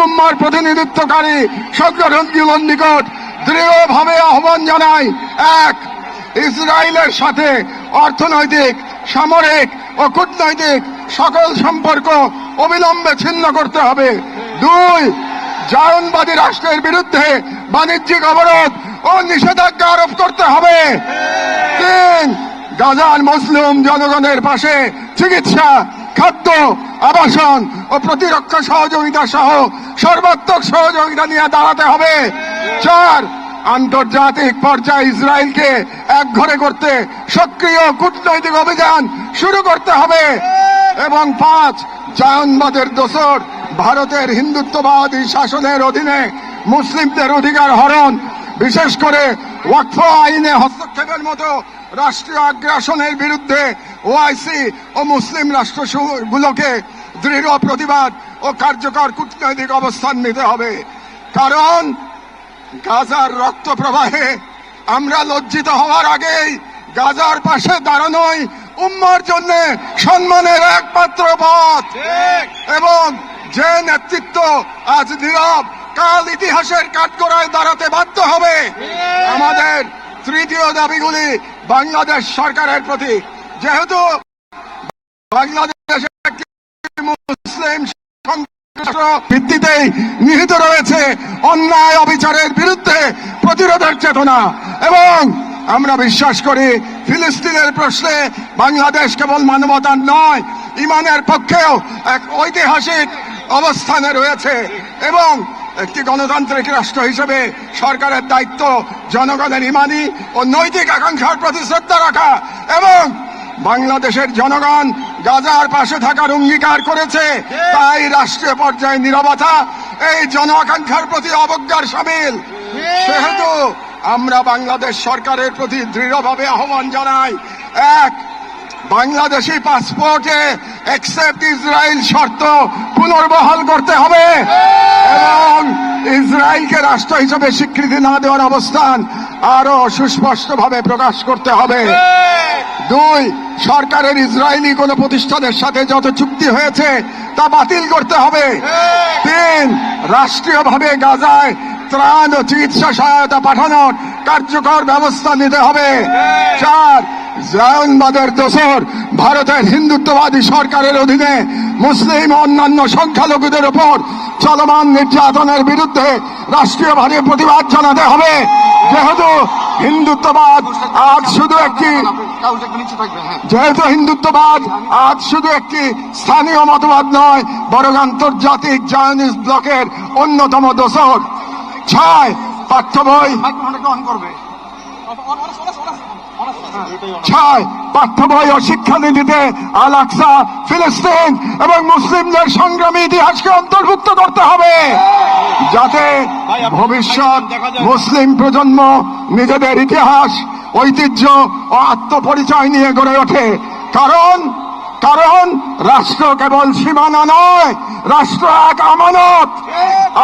উম্মার প্রতিনিধিত্বকারী সংগঠনগুলোর নিকট দৃঢ়ভাবে আহ্বান জানাই, এক, ইসরায়েলের সাথে অর্থনৈতিক, সামরিক ও কূটনৈতিক সকল সম্পর্ক অবিলম্বে ছিন্ন করতে হবে। দুই জায়নবাদী রাষ্ট্রের বিরুদ্ধে বাণিজ্যিক অবরোধ ও নিষেধাজ্ঞা আরোপ করতে হবে। তিন, গাজার মুসলিম জনগণের পাশে চিকিৎসা খাদ্য, আবাসন ও প্রতিরক্ষা সহযোগিতা সহ সর্বাত্মক সহযোগিতা নিয়ে দাঁড়াতে হবে। চার আন্তর্জাতিক পর্যায়ে ইসরায়েলকে এক ঘরে করতে সক্রিয় কূটনৈতিক অভিযান শুরু করতে হবে। এবং পাঁচ, জায়নবাদের দোসর, ভারতের হিন্দুত্ববাদী শাসনের অধীনে মুসলিমদের অধিকার হরণ, বিশেষ করে ওয়াকফ আইনে হস্তক্ষেপের মতো রাষ্ট্রীয় আগ্রাসনের বিরুদ্ধে ওআইসি ও মুসলিম রাষ্ট্রগুলোকে দৃঢ় প্রতিবাদ ও কার্যকর কূটনৈতিক অবস্থান নিতে হবে। কারণ গাজার রক্ত প্রবাহে আমরা লজ্জিত হওয়ার আগেই গাজার পাশে দাঁড়ানোই উম্মার জন্য সম্মানের একমাত্র পথ। এবং যে নেতৃত্ব আজ নীরব কাল ইতিহাসের কাঠগড়ায় দাঁড়াতে বাধ্য হবে আমাদের তৃতীয় দাবিগুলি বাংলাদেশ সরকারের প্রতি যেহেতু বাংলাদেশ মুসলিম ভিত্তিতেই নিহিত রয়েছে অন্যায় অবিচারের বিরুদ্ধে প্রতিরোধের চেতনা, এবং আমরা বিশ্বাস করি ফিলিস্তিনের প্রশ্নে বাংলাদেশ কেবল মানবতার নয়, ইমানের পক্ষেও এক ঐতিহাসিক অবস্থানে রয়েছে, এবং একটি গণতান্ত্রিক রাষ্ট্র হিসেবে সরকারের দায়িত্ব জনগণের ইমানি ও নৈতিক আকাঙ্ক্ষার প্রতি শ্রদ্ধা রাখা এবং বাংলাদেশের জনগণ গাজার পাশে থাকার অঙ্গীকার করেছে। তাই রাষ্ট্রীয় পর্যায়ে নিরবতা এই জন আকাঙ্ক্ষার প্রতি অবজ্ঞার সামিল। সেহেতু আমরা বাংলাদেশ সরকারের প্রতি দৃঢ়ভাবে আহ্বান জানাই এক বাংলাদেশি পাসপোর্টে একসেপ্ট ইসরায়েল শর্ত পুনর্বহাল করতে হবে। ইসরায়েলকে রাষ্ট্র হিসেবে স্বীকৃতি না দেওয়ার অবস্থান আরও সুস্পষ্টভাবে প্রকাশ করতে হবে। দুই, সরকারের ইসরায়েলি কোন প্রতিষ্ঠানের সাথে যত চুক্তি হয়েছে তা বাতিল করতে হবে। তিন, রাষ্ট্রীয়ভাবে গাজায় ত্রাণ ও চিকিৎসা সহায়তা পাঠানোর কার্যকর ব্যবস্থা নিতে হবে। চার জায়নবাদের দোসর ভারতের হিন্দুত্ববাদী সরকারের অধীনে মুসলিম অন্যান্য সংখ্যালঘুদের উপর চলমান নির্যাতনের বিরুদ্ধে রাষ্ট্রীয়ভাবে প্রতিবাদ জানাতে হবে। যেহেতু হিন্দুত্ববাদ আজ শুধু একটি যেহেতু হিন্দুত্ববাদ আজ শুধু একটি স্থানীয় মতবাদ নয়, বরং আন্তর্জাতিক জায়নিস ব্লকের অন্যতম দোসর। ছয় পাঠ্য বই ছয় পাঠ্য বই ও শিক্ষানীতিতে আল আকসা ফিলিস্তিন এবং মুসলিমদের সংগ্রামী ইতিহাসকে অন্তর্ভুক্ত করতে হবে। যাতে ভবিষ্যৎ মুসলিম প্রজন্ম নিজেদের ইতিহাস, ঐতিহ্য ও আত্মপরিচয় নিয়ে গড়ে ওঠে। কারণ কারণ রাষ্ট্র কেবল সীমানা নয়, রাষ্ট্র এক আমানত।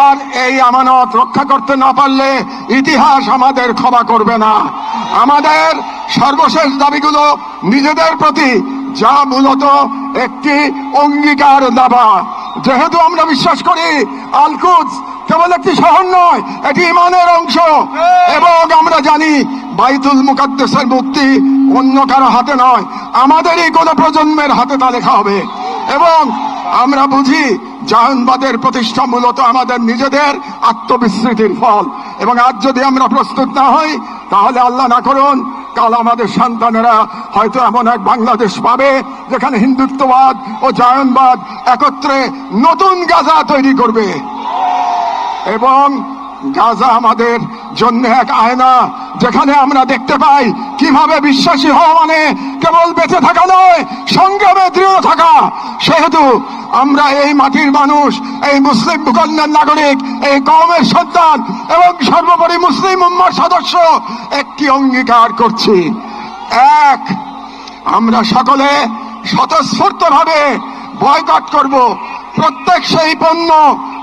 আর এই আমানত রক্ষা করতে না পারলে ইতিহাস আমাদের ক্ষমা করবে না। আমাদের সর্বশেষ দাবিগুলো নিজেদের প্রতি যা মূলত একটি অঙ্গীকার দাবা। যেহেতু আমরা বিশ্বাস করি আলকুজ কেবল একটি শহর নয় এটি ইমানের অংশ। এবং আমরা জানি বাইতুল মুকাদ্দেসের মুক্তি অন্য কারও হাতে নয় আমাদেরই কোনো প্রজন্মের হাতে তা লেখা হবে। এবং আমরা বুঝি জাহানবাদের প্রতিষ্ঠা মূলত আমাদের নিজেদের আত্মবিস্মৃতির ফল। এবং আজ যদি আমরা প্রস্তুত না হই তাহলে আল্লাহ না করুন কাল আমাদের সন্তানেরা হয়তো এমন এক বাংলাদেশ পাবে যেখানে হিন্দুত্ববাদ ও জায়নবাদ একত্রে নতুন গাজা তৈরি করবে। এবং গাজা আমাদের জন্য এক আয়না, যেখানে আমরা দেখতে পাই কীভাবে বিশ্বাসী হওয়া মানে কেবল বেঁচে থাকা নয়, সংগ্রামে দৃঢ় থাকা। সেহেতু আমরা এই মাটির মানুষ, এই মুসলিম ভূখণ্ডের নাগরিক, এই কমের সন্তান এবং সর্বোপরি মুসলিম উম্মার সদস্য একটি অঙ্গীকার করছি। এক, আমরা সকলে স্বতঃস্ফূর্ত ভাবে বয়কট করব। প্রত্যেক সেই পণ্য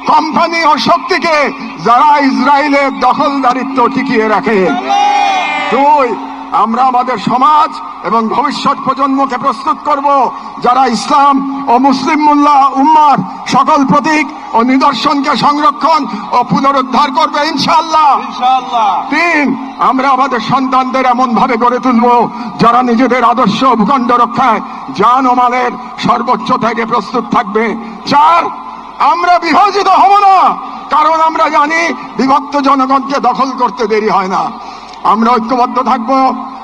কোম্পানি ও শক্তিকে যারা ইসরায়েলের দখলদারিত্ব টিকিয়ে রাখে। দুই আমরা আমাদের সমাজ এবং ভবিষ্যৎ প্রজন্মকে প্রস্তুত করব যারা ইসলাম ও মুসলিম মোল্লা উম্মার সকল প্রতীক ও নিদর্শনকে সংরক্ষণ ও পুনরুদ্ধার করবে ইনশাআল্লাহ। ইনশাআল্লাহ। তিন আমরা আমাদের সন্তানদের এমন ভাবে গড়ে তুলব যারা নিজেদের আদর্শ ভূখণ্ড রক্ষায় জান ও মালের সর্বোচ্চ থেকে প্রস্তুত থাকবে। চার আমরা বিভাজিত হব না। কারণ আমরা জানি বিভক্ত জনগণকে দখল করতে দেরি হয় না। আমরা ঐক্যবদ্ধ থাকব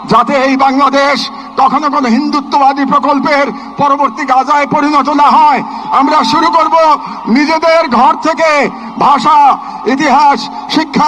যাতে এই বাংলাদেশ কখনো কোনো হিন্দুত্ববাদী প্রকল্পের পরবর্তী গাজায় পরিণত না হয়। আমরা শুরু করব নিজেদের ঘর থেকে ভাষা, ইতিহাস, শিক্ষা